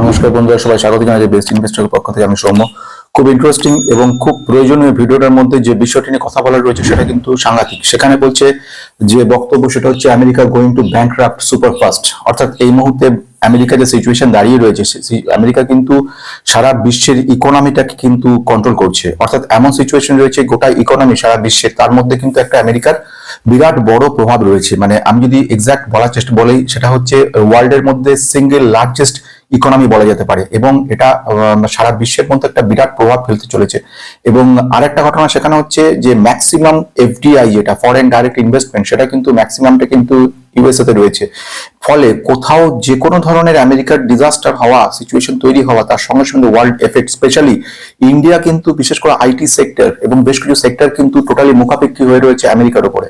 নমস্কার বন্ধুরা, সবাই স্বাগত জানাই বেস্ট ইনভেস্টরের পক্ষ থেকে। আমি সৌম্য। খুব ইন্টারেস্টিং এবং খুব প্রয়োজনীয় ভিডিওটার মধ্যে যে বিষয়টি নিয়ে কথা বলা রয়েছে সেটা কিন্তু সাংঘাতিক। সেখানে বলছে যে বক্তব্য সেটা হচ্ছে America going to bank super fast অর্থাৎ এই মুহূর্তে আমেরিকা যে সিচুয়েশন দাঁড়িয়ে রয়েছে আমেরিকা কিন্তু সারা বিশ্বের ইকোনমিটাকে কিন্তু কন্ট্রোল করছে। অর্থাৎ এমন সিচুয়েশন রয়েছে, গোটা ইকোনমি সারা বিশ্বের, তার মধ্যে কিন্তু একটা আমেরিকার বিরাট বড় প্রভাব রয়েছে। মানে আমি যদি এক্সাক্ট বলার চেষ্টা বলি, সেটা হচ্ছে ওয়ার্ল্ডের মধ্যে সিঙ্গেল লার্জেস্ট ইকোনমি বলা যেতে পারে। এবং এটা সারা বিশ্বের মধ্যে একটা বিরাট প্রভাব ফেলতে চলেছে। এবং আরেকটা ঘটনা সেখানে হচ্ছে যে ম্যাক্সিমাম এফডিআই যেটা ফরেন ডাইরেক্ট ইনভেস্টমেন্ট সেটা কিন্তু ম্যাক্সিমামটা কিন্তু ইউএসএ তে রয়েছে। ফলে কোথাও যে কোনো ধরনের আমেরিকার ডিজাস্টার হওয়া সিচুয়েশন তৈরি হওয়া, তার সঙ্গে সঙ্গে ওয়ার্ল্ড এফেক্ট স্পেশালি ইন্ডিয়া কিন্তু বিশেষ করে আইটি সেক্টর এবং বেশ কিছু সেক্টর কিন্তু টোটালি মুখাপেক্ষী হয়ে রয়েছে আমেরিকার উপরে।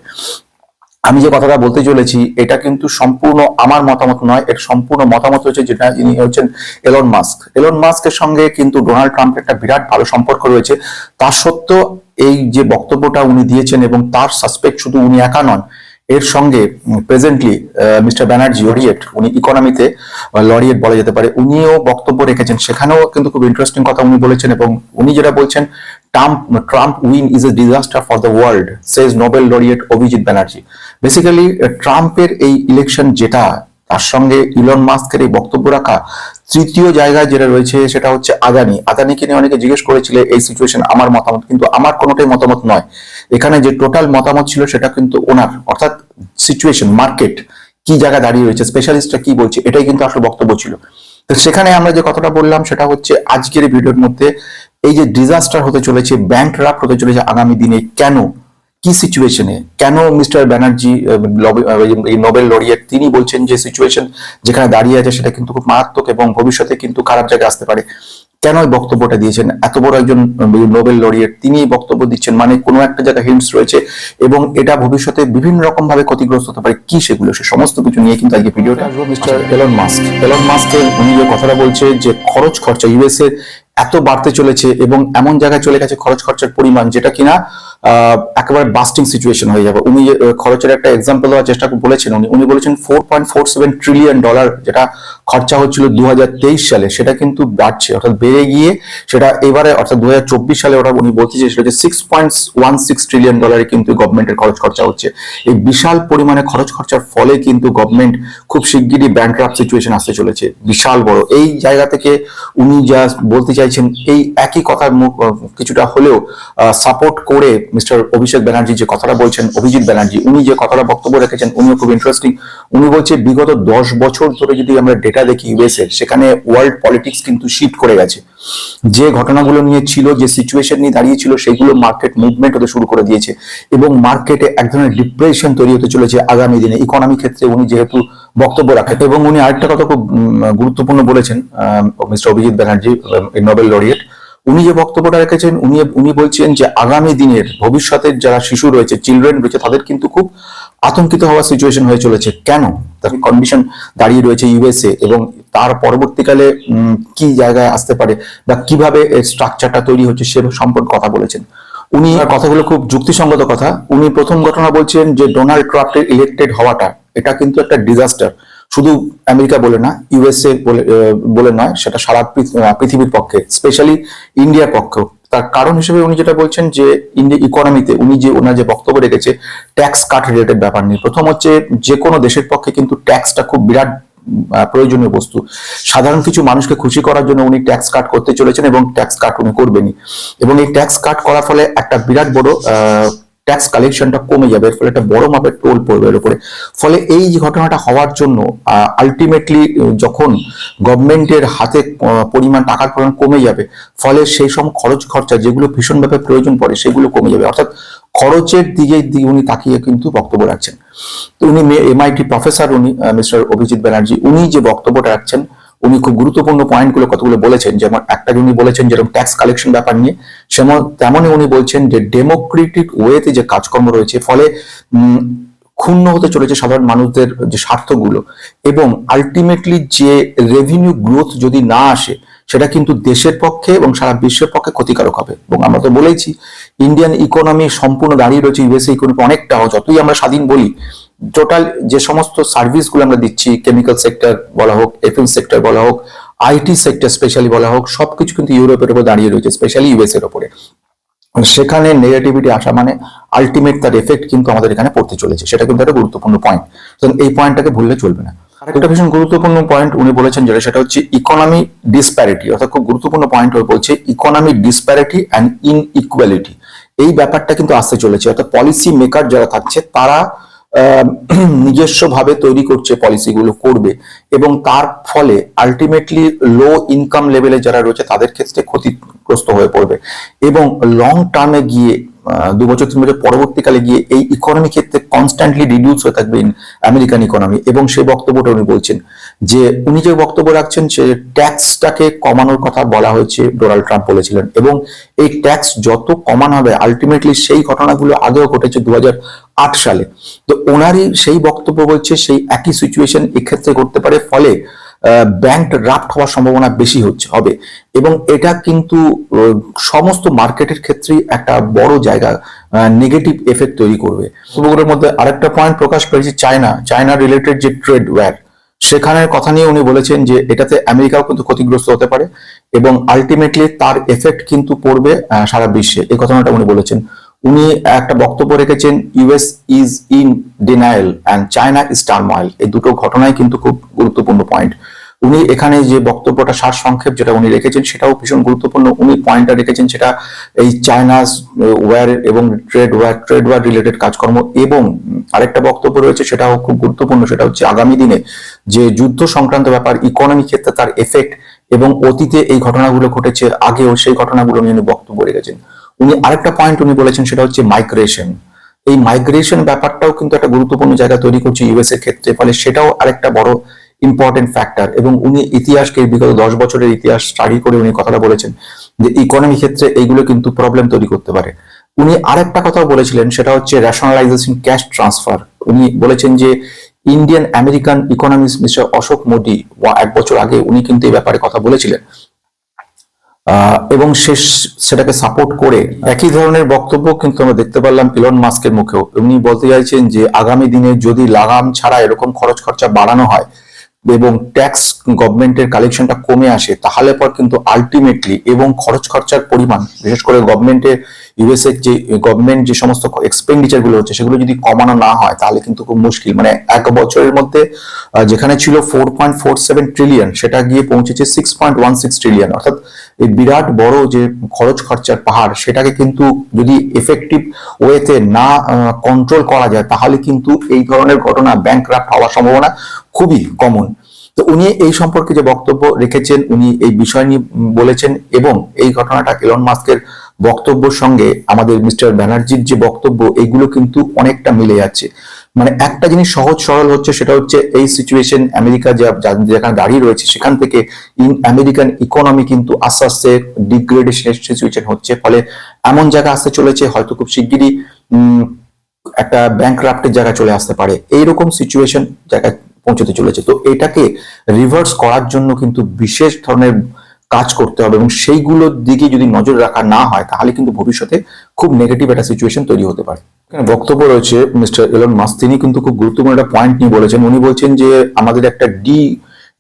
আমি যে কথাটা বলতে চলেছি, এটা কিন্তু সম্পূর্ণ আমার মতামত নয়, এর সম্পূর্ণ মতামত হচ্ছে যেটা ইনি হচ্ছেন এলন মাস্ক এলন মাস্কের সঙ্গে কিন্তু ডোনাল্ড ট্রাম্পের একটা বিরাট ভালো সম্পর্ক রয়েছে। তা সত্ত্বেও এই যে বক্তব্যটা উনি দিয়েছেন এবং তার সাসপেক্ট শুধু উনি একা নন এর সঙ্গে প্রেজেন্টলি মিস্টার ব্যানার্জি লরিয়েট উনি ইকোনমিতে লরিয়েট বলা যেতে পারে, উনিও বক্তব্য রেখেছেন। সেখানেও কিন্তু খুব ইন্টারেস্টিং কথা উনি বলেছেন এবং উনি যেটা বলছেন Trump Trump win is a disaster for the world says Nobel laureate Abhijit Banerjee basically ট্রাম্পের এই ইলেকশন যেটা তার সঙ্গে ইলন মাস্কের এই বক্তব্য রাখা তৃতীয় জায়গায় যেটা রয়েছে সেটা হচ্ছে আদানি। আদানিকে নিয়ে অনেকে জিজ্ঞেস করেছিল এই সিচুয়েশন আমার মতামত। কিন্তু আমার কোনোটাই মতামত নয়। এখানে যে টোটাল মতামত ছিল সেটা কিন্তু ওনার, অর্থাৎ সিচুয়েশন মার্কেট কি জায়গায় দাঁড়িয়ে রয়েছে স্পেশালিস্টরা কি বলছে, এটাই কিন্তু আসলে বক্তব্য ছিল। তো সেখানে আমরা যে কথাটা বললাম সেটা হচ্ছে আজকের ভিডিওর মধ্যে এই যে ডিজাস্টার হতে চলেছে ব্যাংক হতে চলেছে আগামী দিনে কেন? কি সিচুয়েশনে কেন মিস্টার ব্যানার্জি নোবেল লরিয়েট তিনি বলছেন যে সিচুয়েশন যেখানে দাঁড়িয়ে আছে সেটা কিন্তু খুব মারাত্মক এবং ভবিষ্যতে কিন্তু খারাপ জায়গায় আসতে পারে। কেন এই বক্তব্যটা দিয়েছেন? এত বড় একজন নোবেল লরিয়েট তিনি বক্তব্য দিচ্ছেন মানে কোনো একটা জায়গায় হিন্টস রয়েছে এবং এটা ভবিষ্যতে বিভিন্ন রকম ভাবে ক্ষতিগ্রস্ত হতে পারে। কি সেগুলো? সে সমস্ত কিছু নিয়ে কিন্তু আজকে ভিডিওটা আসব মিস্টার এলন মাস্ক এলন মাস্কের উনি যে কথাটা বলছে যে খরচ খরচা ইউএস এর এত বাড়তে চলেছে এবং এমন জায়গায় চলে গেছে খরচ খরচার পরিমাণ যেটা কিনা একেবারে বাস্টিং সিচুয়েশন হয়ে যাবে। উনি খরচের একটা এক্সাম্পল দেওয়ার চেষ্টা বলেছেন উনি। উনি বলেছেন four point four seven trillion dollar যেটা খরচা হচ্ছিল দু সালে, সেটা কিন্তু বাড়ছে। অর্থাৎ বেড়ে গিয়ে সেটা এবারে, অর্থাৎ দু হাজার চব্বিশ সালে ওরা উনি বলতে চেয়েছিল যে six point one six trillion ডলারে কিন্তু গভর্নমেন্টের খরচ খরচা হচ্ছে। এই বিশাল পরিমাণে খরচ খরচার ফলে কিন্তু গভর্নমেন্ট খুব শিগগিরই ব্যাংক্রাফট সিচুয়েশন আসতে চলেছে। বিশাল বড়। এই জায়গা থেকে উনি যা বলতে চাইছেন এই একই কথার কিছুটা হলেও সাপোর্ট করে মিস্টার অভিষেক ব্যানার্জি যে কথাটা বলছেন, অভিজিৎ ব্যানার্জি, উনি যে কথাটা বক্তব্য রেখেছেন, উনিও খুব ইন্টারেস্টিং উনি বলছে, বিগত দশ বছর ধরে যদি আমরা ডেটা দেখি ইউএস এর, সেখানে ওয়ার্ল্ড পলিটিক্স কিন্তু শিফট করে গেছে। যে ঘটনাগুলো নিয়ে ছিল, যে সিচুয়েশন নিয়ে দাঁড়িয়েছিল সেগুলো মার্কেট মুভমেন্ট হতে শুরু করে দিয়েছে এবং মার্কেটে এক ধরনের ডিপ্রেশন তৈরি হতে চলেছে আগামী দিনে। ইকোনমি ক্ষেত্রে উনি যেহেতু বক্তব্য রাখেন এবং উনি আরেকটা কথা খুব গুরুত্বপূর্ণ বলেছেন mister Abhijit Banerjee Nobel laureate. উনি যে বক্তব্যটা রেখেছেন, উনি উনি বলছেন যে আগামী দিনের ভবিষ্যতের যারা শিশু রয়েছে চিলড্রেন রয়েছে, তাদের কিন্তু খুব আতঙ্কিত হওয়ার সিচুয়েশন হয়ে চলেছে। কেন? তার কন্ডিশন দাঁড়িয়ে রয়েছে ইউএসএ এবং তার পরবর্তীকালে কি জায়গায় আসতে পারে বা কীভাবে স্ট্রাকচারটা তৈরি হচ্ছে, সে সম্পর্কে কথা বলেছেন। উনি, কথাগুলো খুব যুক্তিসঙ্গত কথা। উনি প্রথম ঘটনা বলছেন যে ডোনাল্ড ট্রাম্পের ইলেক্টেড হওয়াটা। এটা কিন্তু একটা ডিজাস্টার শুধু আমেরিকা বলে না ইউএসএ বলে নয়, সেটা সারা পৃথ- পৃথিবীর পক্ষে স্পেশালি ইন্ডিয়ার পক্ষেও। তার কারণ হিসেবে উনি যেটা বলছেন যে ইন্ডিয়া ইকোনমিতে উনি যে, ওনার যে বক্তব্য রেখেছে ট্যাক্স কাট রিলেটেড ব্যাপার নিয়ে। প্রথম হচ্ছে, যে কোনো দেশের পক্ষে কিন্তু ট্যাক্সটা খুব বিরাট প্রয়োজনীয় বস্তু। সাধারণ কিছু মানুষকে খুশি করার জন্য উনি ট্যাক্স কাট করতে চলেছেন এবং ট্যাক্স কাট উনি করবেনই। এবং এই ট্যাক্স কাট করার ফলে একটা বিরাট বড় ট্যাক্স কালেকশনটা কমে যাবে, এর ফলে একটা বড় মাপের টোল পড়বে এর উপরে। ফলে এই ঘটনাটা হওয়ার জন্য আলটিমেটলি যখন গভর্নমেন্টের হাতে পরিমাণ টাকার পরিমাণ কমে যাবে, ফলে সেই সব খরচ খরচা যেগুলো ভীষণভাবে প্রয়োজন পড়ে, সেগুলো কমে যাবে। অর্থাৎ খরচের দিকে উনি তাকিয়ে কিন্তু বক্তব্য রাখছেন। তো উনি এমআইটি প্রফেসর উনি মিস্টার অভিজিৎ ব্যানার্জি, উনি যে বক্তব্যটা রাখছেন উনি খুব গুরুত্বপূর্ণ পয়েন্টগুলো কতগুলো বলেছেন, যেমন একটা উনি বলেছেন যেরকম ট্যাক্স কালেকশন ব্যাপার নিয়ে, সেমন তেমনই উনি বলছেন যে ডেমোক্রেটিক ওয়েতে যে কাজকর্ম রয়েছে, ফলে ক্ষুণ্ণ হতে চলেছে সাধারণ মানুষদের যে স্বার্থগুলো এবং আলটিমেটলি যে রেভিনিউ গ্রোথ যদি না আসে সেটা কিন্তু দেশের পক্ষে এবং সারা বিশ্বের পক্ষে ক্ষতিকারক হবে। এবং আমরা তো বলেইছি ইন্ডিয়ান ইকোনমি সম্পূর্ণ দাঁড়িয়ে রয়েছে ইউএসএ ইকোনমি অনেকটা, যতই আমরা স্বাধীন বলি টোটাল যে সমস্ত সার্ভিসগুলো আমরা দিচ্ছি কেমিক্যাল সেক্টর বলা হোক এফএম সেক্টর বলা হোক আইটি সেক্টর স্পেশালি বলা হোক, সবকিছু কিন্তু ইউরোপের উপর দাঁড়িয়ে রয়েছে স্পেশালি ইউএস এর উপরে সেখানে নেগেটিভিটি আসা মানে আলটিমেট তার এফেক্ট কিন্তু আমাদের এখানে পড়তে চলেছে। সেটা কিন্তু একটা গুরুত্বপূর্ণ পয়েন্ট এই পয়েন্টটাকে ভুললে চলবে না। আরেকটা ভীষণ গুরুত্বপূর্ণ পয়েন্ট উনি বলেছেন যেটা সেটা হচ্ছে ইকোনমি ডিসপ্যারিটি অর্থাৎ খুব গুরুত্বপূর্ণ পয়েন্ট হয়ে বলছে ইকোনমি ডিসপ্যারিটি অ্যান্ড ইনইকুয়ালিটি এই ব্যাপারটা কিন্তু আসতে চলেছে। অর্থাৎ পলিসি মেকার যারা থাকছে তারা নিজস্ব ভাবে তৈরি করছে পলিসিগুলো করবে। এবং তার ফলে আলটিমেটলি লো ইনকাম লেভেলে যারা রয়েছে তাদের ক্ষেত্রে ক্ষতিগ্রস্ত হয়ে পড়বে। এবং লং টার্মে গিয়ে দু বছর, তিন বছর পরবর্তীকালে গিয়ে এই ইকোনমি ক্ষেত্রে কনস্ট্যান্টলি রিডিউস হয়ে থাকবে আমেরিকান ইকোনমি এবং সেই বক্তব্যটা উনি বলছেন যে, উনি যে বক্তব্য রাখছেন সে ট্যাক্সটাকে কমানোর কথা বলা হয়েছে ডোনাল্ড ট্রাম্প বলেছিলেন। এবং এই ট্যাক্স যত কমানো হবে আলটিমেটলি সেই ঘটনাগুলো আগেও ঘটেছে দু সালে। তো ওনারই সেই বক্তব্য বলছে, সেই একই সিচুয়েশন এক্ষেত্রে করতে পারে। ফলে ব্যাংক রাফট হওয়ার সম্ভাবনা বেশি হচ্ছে, হবে। এবং এটা কিন্তু সমস্ত মার্কেটের ক্ষেত্রেই একটা বড় জায়গা নেগেটিভ এফেক্ট তৈরি করবে। ওগুলোর মধ্যে আরেকটা পয়েন্ট প্রকাশ পেয়েছে চায়না চায়না রিলেটেড যে ট্রেড ওয়্যার সেখানের কথা নিয়ে উনি বলেছেন যে এটাতে আমেরিকাও কিন্তু ক্ষতিগ্রস্ত হতে পারে এবং আলটিমেটলি তার এফেক্ট কিন্তু পড়বে সারা বিশ্বে। এই কথাটা উনি বলেছেন। উনি একটা বক্তব্য রেখেছেন US is in denial and China is turmoil এই দুটো ঘটনাই কিন্তু খুব গুরুত্বপূর্ণ পয়েন্ট উনি এখানে যে বক্তব্যটা সার সংক্ষেপ যেটা উনি রেখেছেন, সেটাও ভীষণ গুরুত্বপূর্ণ। উনি পয়েন্টটা রেখেছেন সেটা এই চায়নাস ওয়ার এবং trade war trade war related কাজকর্ম এবং আরেকটা বক্তব্য রয়েছে সেটাও খুব গুরুত্বপূর্ণ, সেটা হচ্ছে আগামী দিনে যে যুদ্ধ সংক্রান্ত ব্যাপার ইকোনমি ক্ষেত্রে তার এফেক্ট এবং অতীতে এই ঘটনাগুলো ঘটেছে, আগেও সেই ঘটনাগুলো নিয়ে উনি বক্তব্য রেখেছেন। উনি আরেকটা পয়েন্ট উনি বলেছেন, সেটা হচ্ছে মাইগ্রেশন এই মাইগ্রেশন ব্যাপারটাও কিন্তু একটা গুরুত্বপূর্ণ জায়গা তৈরি করছে ইউএস এর ক্ষেত্রে, ফলে সেটাও আরেকটা বড় ইম্পর্টেন্ট ফ্যাক্টর এবং উনি ইতিহাসকে বিগত দশ বছরের ইতিহাস স্টাডি করে উনি কথাটা বলেছেন যে ইকোনমি ক্ষেত্রে এইগুলো কিন্তু প্রবলেম তৈরি করতে পারে। উনি আরেকটা কথা বলেছিলেন, সেটা হচ্ছে রেশনালাইজেশন ক্যাশ ট্রান্সফার উনি বলেছেন যে Indian American economist mister Ashok Modi এক বছর আগে উনি কিন্তু এই ব্যাপারে কথা বলেছিলেন। এবং শেষ সেটাকে সাপোর্ট করে একই ধরনের বক্তব্য কিন্তু আমরা দেখতে পারলাম ইলন মাস্কের মুখেও। উনি বলতে চাইছেন যে, আগামী দিনে যদি লাগাম ছাড়া এরকম খরচ খরচা বাড়ানো হয় এবং ট্যাক্স গভর্নমেন্টের কালেকশনটা কমে আসে, তাহলে পর কিন্তু আলটিমেটলি এবং খরচ খরচার পরিমাণ, বিশেষ করে গভর্নমেন্টের ইউএসএ যে গভর্নমেন্ট যে সমস্ত এক্সপেন্ডিচারগুলো হচ্ছে, সেগুলো যদি কমানো না হয়, তাহলে কিন্তু খুব মুশকিল। মানে এক বছরের মধ্যে যেখানে ছিল four point four seven trillion সেটা গিয়ে পৌঁছেছে six point one six trillion অর্থাৎ এই বিরাট বড় যে খরচ খরচার পাহাড়, সেটাকে কিন্তু যদি এফেক্টিভ ওয়েতে না কন্ট্রোল করা যায়, তাহলে কিন্তু এই ধরনের ঘটনা ব্যাংক হওয়ার সম্ভাবনা খুবই কমন তো উনি এই সম্পর্কে যে বক্তব্য রেখেছেন, উনি এই বিষয় নিয়ে বলেছেন এবং এই ঘটনাটা এলন মাস্কের বক্তব্যের সঙ্গে আমাদের মিস্টার ব্যানার্জির যে বক্তব্য, এগুলো কিন্তু অনেকটা মিলে যাচ্ছে। মানে একটা জিনিস সহজ সরল হচ্ছে সেটা হচ্ছে এই সিচুয়েশন আমেরিকা যেখানে দাঁড়িয়ে রয়েছে, সেখান থেকে ইন আমেরিকান ইকোনমি কিন্তু আস্তে আস্তে ডিগ্রেডেশনের সিচুয়েশন হচ্ছে। ফলে এমন জায়গা আসতে চলেছে, হয়তো খুব শিগগিরই একটা ব্যাংক রাফটের জায়গা চলে আসতে পারে। এইরকম সিচুয়েশন জায়গায় পৌঁছতে চলেছে। তো এটাকে রিভার্স করার জন্য কিন্তু বিশেষ ধরনের কাজ করতে হবে এবং সেইগুলোর দিকে যদি নজর রাখা না হয়, তাহলে কিন্তু ভবিষ্যতে খুব নেগেটিভ একটা সিচুয়েশন তৈরি হতে পারে। এখানে বক্তব্য রয়েছে মিস্টার এলন মাস তিনি কিন্তু খুব গুরুত্বপূর্ণ একটা পয়েন্ট নিয়ে বলেছেন। উনি বলছেন যে, আমাদের একটা ডি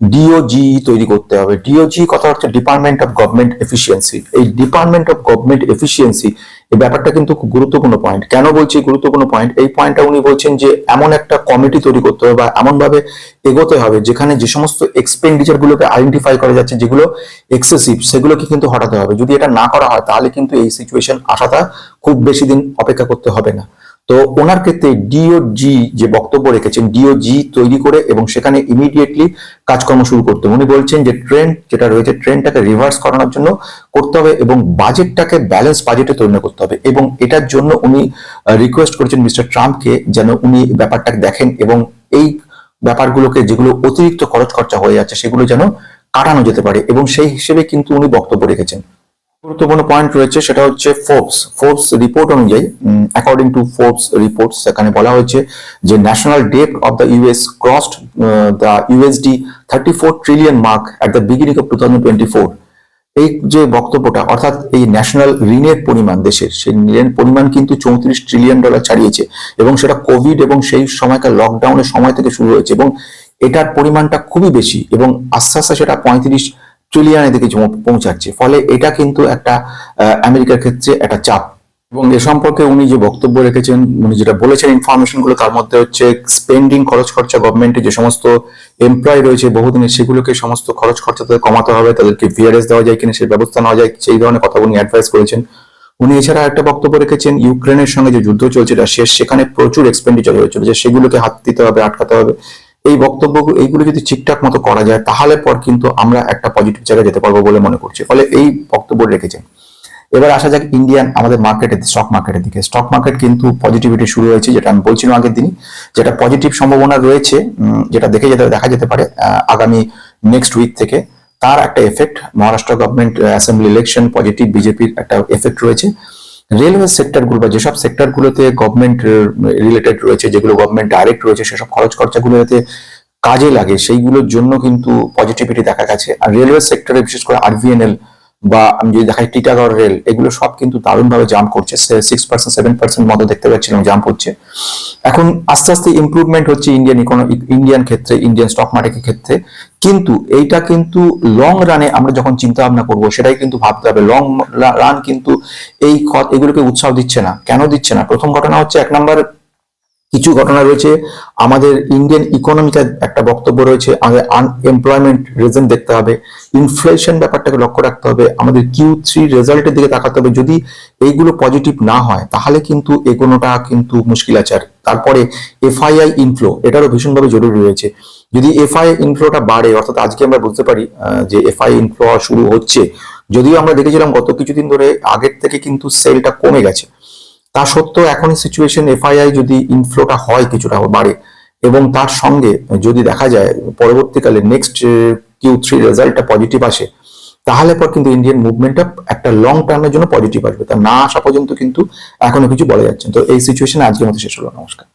ডিওজি তৈরি করতে হবে। ডিওজি কথা হচ্ছে ডিপার্টমেন্ট অফ গভর্নমেন্ট এফিসিয়েন্সি এই ডিপার্টমেন্ট অফ গভর্নমেন্ট এফিসিয়েন্সি এই ব্যাপারটা কিন্তু খুব গুরুত্বপূর্ণ পয়েন্ট কেন বলছি গুরুত্বপূর্ণ পয়েন্ট এই পয়েন্টটা উনি বলছেন যে, এমন একটা কমিটি তৈরি করতে হবে বা এমন ভাবে এগোতে হবে যেখানে যে সমস্ত এক্সপেন্ডিচার গুলোকে আইডেন্টিফাই করা যাচ্ছে, যেগুলো এক্সেসিভ সেগুলোকে কিন্তু হটাতে হবে। যদি এটা না করা হয়, তাহলে কিন্তু এই সিচুয়েশন আসাটা খুব বেশি দিন অপেক্ষা করতে হবে না। তো ওনার ক্ষেত্রে ডিও জি যে বক্তব্য রেখেছেন ডিও জি তৈরি করে এবং সেখানে ইমিডিয়েটলি কাজকর্ম শুরু করতে উনি বলছেন যে ট্রেন্ড যেটা রয়েছে ট্রেনটাকে রিভার্স করানোর জন্য করতে হবে এবং বাজেটটাকে ব্যালেন্স বাজেটে তৈরি করতে হবে এবং এটার জন্য উনি রিকোয়েস্ট করেছেন মিস্টার ট্রাম্পকে যেন উনি ব্যাপারটাকে দেখেন এবং এই ব্যাপারগুলোকে যেগুলো অতিরিক্ত খরচ খরচা হয়ে যাচ্ছে, সেগুলো যেন কাটানো যেতে পারে এবং সেই হিসেবে কিন্তু উনি বক্তব্য রেখেছেন। গুরুত্বপূর্ণ পয়েন্ট রয়েছে, সেটা হচ্ছে ফোর্বস ফোর্বস রিপোর্ট অনুযায়ী অ্যাকর্ডিং টু ফোর্বস রিপোর্ট সেখানে বলা হয়েছে যে national debt of the US crossed the USD thirty four trillion mark at the beginning of two thousand twenty four এই যে বক্তব্যটা, অর্থাৎ এই ন্যাশনাল ঋণের পরিমাণ দেশের, সেই ঋণের পরিমাণ কিন্তু চৌত্রিশ ট্রিলিয়ন ডলার ছাড়িয়েছে, এবং সেটা কোভিড এবং সেই সময়কার লকডাউনের সময় থেকে শুরু হয়েছে, এবং এটার পরিমাণটা খুবই বেশি, এবং আস্তে আস্তে সেটা পঁয়ত্রিশ ট্রিলিয়নের দিকে পৌঁছাচ্ছে। ফলে এটা কিন্তু একটা আমেরিকার ক্ষেত্রে একটা চাপ। এবং এ সম্পর্কে উনি যে বক্তব্য রেখেছেন, উনি যেটা বলেছেন ইনফরমেশনগুলো তার মধ্যে হচ্ছে স্পেন্ডিং খরচ খরচা গভর্নমেন্টের যে সমস্ত এমপ্লয় রয়েছে বহুদিনের সেগুলোকে সমস্ত খরচ খরচা তাদের কমাতে হবে, তাদেরকে ভিআরএস দেওয়া যায় কিনা, সেই ব্যবস্থা নেওয়া যায়, সেই ধরনের কথা উনি অ্যাডভাইস করেছেন। উনি এছাড়া একটা বক্তব্য রেখেছেন, ইউক্রেনের সঙ্গে যে যুদ্ধ চলছে সেখানে প্রচুর এক্সপেন্ডিচার হয়ে চলেছে সেগুলোকে হাত দিতে হবে, আটকাতে হবে। এই বক্তব্য, এইগুলো যদি ঠিকঠাক মতো করা যায়, তাহলে পর কিন্তু আমরা একটা পজিটিভ জায়গায় যেতে পারব বলে মনে করছি। ফলে এই বক্তব্য রেখেছেন। এবার আসা যাক ইন্ডিয়ান আমাদের মার্কেটের স্টক মার্কেটের দিকে। স্টক মার্কেট কিন্তু পজিটিভিটি শুরু হয়েছে, যেটা আমি বলছিলাম আগের দিনই, যেটা পজিটিভ সম্ভাবনা রয়েছে যেটা দেখে যেতে, দেখা যেতে পারে আগামী নেক্সট উইক থেকে। তার একটা effect Maharashtra government assembly election positive বিজেপির একটা এফেক্ট রয়েছে। রেলওয়ে সেক্টরগুলো বা যেসব সেক্টরগুলোতে গভর্নমেন্ট রিলেটেড রয়েছে, যেগুলো গভর্নমেন্ট ডাইরেক্ট রয়েছে, সেসব খরচ খরচাগুলো যাতে কাজে লাগে, সেইগুলোর জন্য কিন্তু পজিটিভিটি দেখা গেছে। আর রেলওয়ে সেক্টরে বিশেষ করে আরভিএনএল বা আমি যদি দেখাই টিটাগড় রেল এগুলো সব কিন্তু দারুণভাবে জাম্প করছে। সিক্স পার্সেন্ট সেভেন পার্সেন্ট মতো দেখতে পাচ্ছিলাম জাম্প হচ্ছে। এখন আস্তে আস্তে ইমপ্রুভমেন্ট হচ্ছে ইন্ডিয়ান ইকোনমি ইন্ডিয়ান ক্ষেত্রে ইন্ডিয়ান স্টক মার্কেটের ক্ষেত্রে। কিন্তু এইটা কিন্তু লং রানে আমরা যখন চিন্তা ভাবনা করব, সেটাই কিন্তু ভাবতে হবে। লং রান কিন্তু এই এগুলোকে উৎসাহ দিচ্ছে না। কেন দিচ্ছে না? প্রথম ঘটনা হচ্ছে এক নম্বর কিছু ঘটনা রয়েছে। আমাদের ইন্ডিয়ান ইকোনমিতে একটা বক্তব্য রয়েছে আমাদের আনএমপ্লয়মেন্ট রিজন দেখতে হবে ইনফ্লেশন ব্যাপারটাকে লক্ষ্য রাখতে হবে, আমাদের কিউ থ্রি রেজাল্টের দিকে তাকাতে হবে। যদি এইগুলো পজিটিভ না হয়, তাহলে কিন্তু এগোনোটা কিন্তু মুশকিল আছে। আর তারপরে এফআইআই ইনফ্লো এটারও ভীষণভাবে জরুরি রয়েছে। যদি এফআই ইনফ্লোটা বাড়ে, অর্থাৎ আজকে আমরা বুঝতে পারি যে এফআই ইনফ্লো শুরু হচ্ছে, যদিও আমরা দেখেছিলাম গত কিছুদিন ধরে আগের থেকে কিন্তু সেলটা কমে গেছে। তা সত্ত্বেও এখন সিচুয়েশন এফআইআই যদি ইনফ্লোটা হয় কিছুটা বাড়ে এবং তার সঙ্গে যদি দেখা যায় পরবর্তীকালে নেক্সট কিউ থ্রি রেজাল্টটা পজিটিভ আসে, তাহলে পর কিন্তু ইন্ডিয়ান মুভমেন্টটা একটা লং টার্মের জন্য পজিটিভ আসবে। তা না আসা পর্যন্ত কিন্তু এখনও কিছু বলা যাচ্ছে। তো এই সিচুয়েশন আজকের মতো শেষ হলো। নমস্কার।